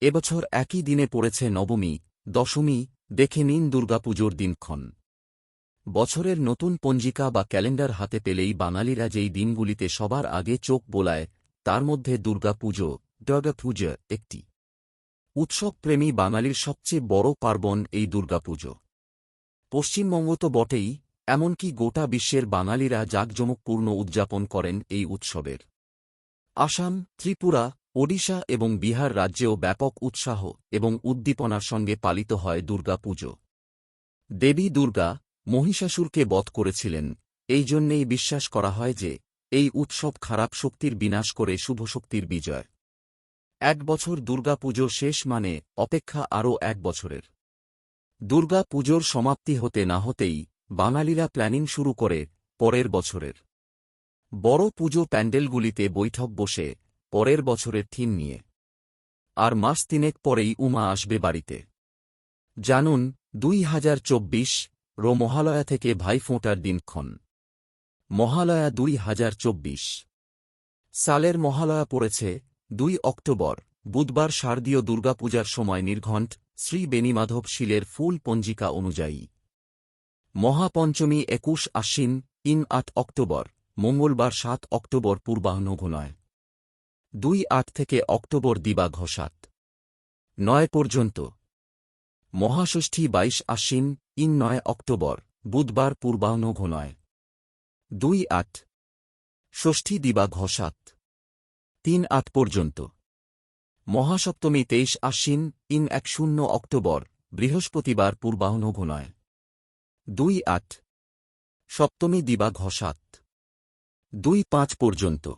এবছর একই দিনে পড়েছে নবমী, দশমী, দেখে নিন দুর্গাপুজোর দিনক্ষণ। বছরের নতুন পঞ্জিকা বা ক্যালেন্ডার হাতে পেলেই বাঙালিরা যেই দিনগুলিতে সবার আগে চোখ বোলায়, তার মধ্যে দুর্গাপুজো দুর্গাপুজো একটি। উৎসবপ্রেমী বাঙালির সবচেয়ে বড় পার্বণ এই দুর্গাপুজো। পশ্চিমবঙ্গ তো বটেই, এমনকি গোটা বিশ্বের বাঙালিরা জাঁকজমকপূর্ণ উদযাপন করেন এই উৎসবের। আসাম, ত্রিপুরা ওডিশা এবং বিহার রাজ্যেও ব্যাপক উৎসাহ এবং উদ্দীপনার সঙ্গে পালিত হয় দুর্গাপুজো দেবী দুর্গা মহিষাসুরকে বধ করেছিলেন। এই জন্যেই বিশ্বাস করা হয় যে, এই উৎসব খারাপ শক্তির বিনাশ করে শুভ শক্তির বিজয়। এক বছর দুর্গাপুজো শেষ মানে অপেক্ষা আরও এক বছরের। দুর্গা পুজোর সমাপ্তি হতে না হতেই বাঙালিরা প্ল্যানিং শুরু করে পরের বছরের। বড় পুজো প্যান্ডেলগুলিতে বৈঠক বসে পরের বছরের থিম নিয়ে। আর মাস তিনেক পরেই উমা আসবে বাড়িতে। জানুন, দুই হাজার চব্বিশ, রো মহালয়া থেকে ভাইফোঁটার দিনক্ষণ। মহালয়া দুই হাজার চব্বিশ। সালের মহালয়া পড়েছে দুই অক্টোবর, বুধবার শারদীয় দুর্গাপূজার সময় নির্ঘণ্ট শ্রী বেণীমাধব শিলের ফুল পঞ্জিকা অনুযায়ী। মহাপঞ্চমী একুশ আশ্বিন ইন আট অক্টোবর, মঙ্গলবার সাত অক্টোবর পূর্বাহ্নঘনয় দুই আট থেকে অক্টোবর দিবা ঘষাত নয় পর্যন্ত। মহাষষ্ঠী বাইশ আশ্বিন ইন নয় অক্টোবর, বুধবার পূর্বাহ্নঘনয় দুই আট। ষষ্ঠী দিবা ঘষাত তিন আট পর্যন্ত। মহাসপ্তমী তেইশ আশ্বিন ইন এক শূন্য অক্টোবর, বৃহস্পতিবার পূর্বাহ্নঘনয় দুই আট। সপ্তমী দিবা ঘষাত দুই পাঁচ পর্যন্ত।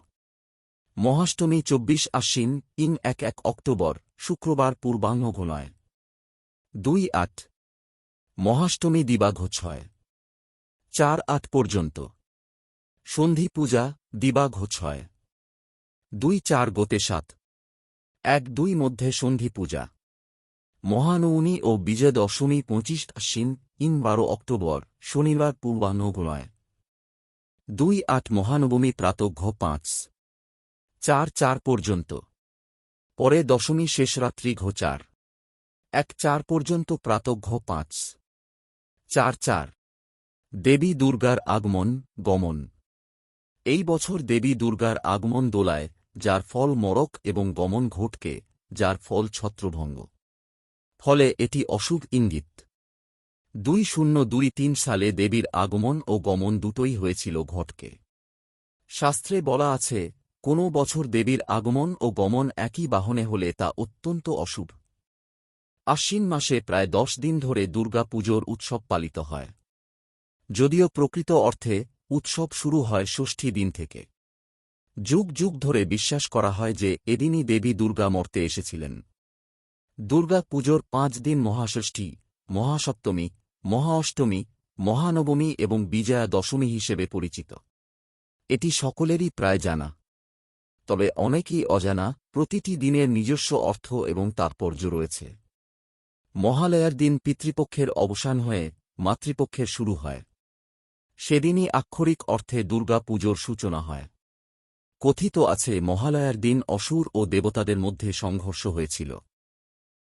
মহাষ্টমী চব্বিশ আশ্বিন ইন এক এক অক্টোবর, শুক্রবার পূর্বাহ্নঘনয় দুই আট। মহাষ্টমী দিবাঘ ছয় চার আট পর্যন্ত। সন্ধি পূজা দিবাঘ ছয় দুই চার গোতে সাত। এক দুই মধ্যে সন্ধি পূজা। মহানৌনী ও বিজয় দশমী পঁচিশ আশ্বিন ইন বারো অক্টোবর, শনিবার পূর্বাহ্নগুণয় দুই আট মহানবমী প্রাতঘ্য পাঁচ। চার চার পর্যন্ত। পরে দশমী শেষ রাত্রি ঘো চার। এক চার পর্যন্ত প্রাতঘ্য পাঁচ। চার চার। দেবী দুর্গার আগমন, গমন। এই বছর দেবী দুর্গার আগমন দোলায়, যার ফল মরক এবং গমন ঘটকে, যার ফল ছত্রভঙ্গ। ফলে এটি অশুভ ইঙ্গিত। দুই শূন্য দুই তিন সালে দেবীর আগমন ও গমন দুটোই হয়েছিল ঘটকে। শাস্ত্রে বলা আছে কোনো বছর দেবীর আগমন ও গমন একই বাহনে হলে তা অত্যন্ত অশুভ। আশ্বিন মাসে প্রায় দশ দিন ধরে দুর্গা পুজোর উৎসব পালিত হয়। যদিও প্রকৃত অর্থে উৎসব শুরু হয় ষষ্ঠী দিন থেকে। যুগ যুগ ধরে বিশ্বাস করা হয় যে এদিনই দেবী দুর্গা মর্তে এসেছিলেন। দুর্গা পুজোর পাঁচ দিন মহাষষ্ঠী, মহাসপ্তমী, মহাঅষ্টমী, মহানবমী এবং বিজয়া দশমী হিসেবে পরিচিত। এটি সকলেরই প্রায় জানা। তবে অনেকেই অজানা, প্রতিটি দিনের নিজস্ব অর্থ এবং তাৎপর্য রয়েছে। মহালয়ার দিন পিতৃপক্ষের অবসান হয়ে মাতৃপক্ষের শুরু হয়। সেদিনই আক্ষরিক অর্থে দুর্গা পুজোর সূচনা হয়। কথিত আছে, মহালয়ার দিন অসুর ও দেবতাদের মধ্যে সংঘর্ষ হয়েছিল।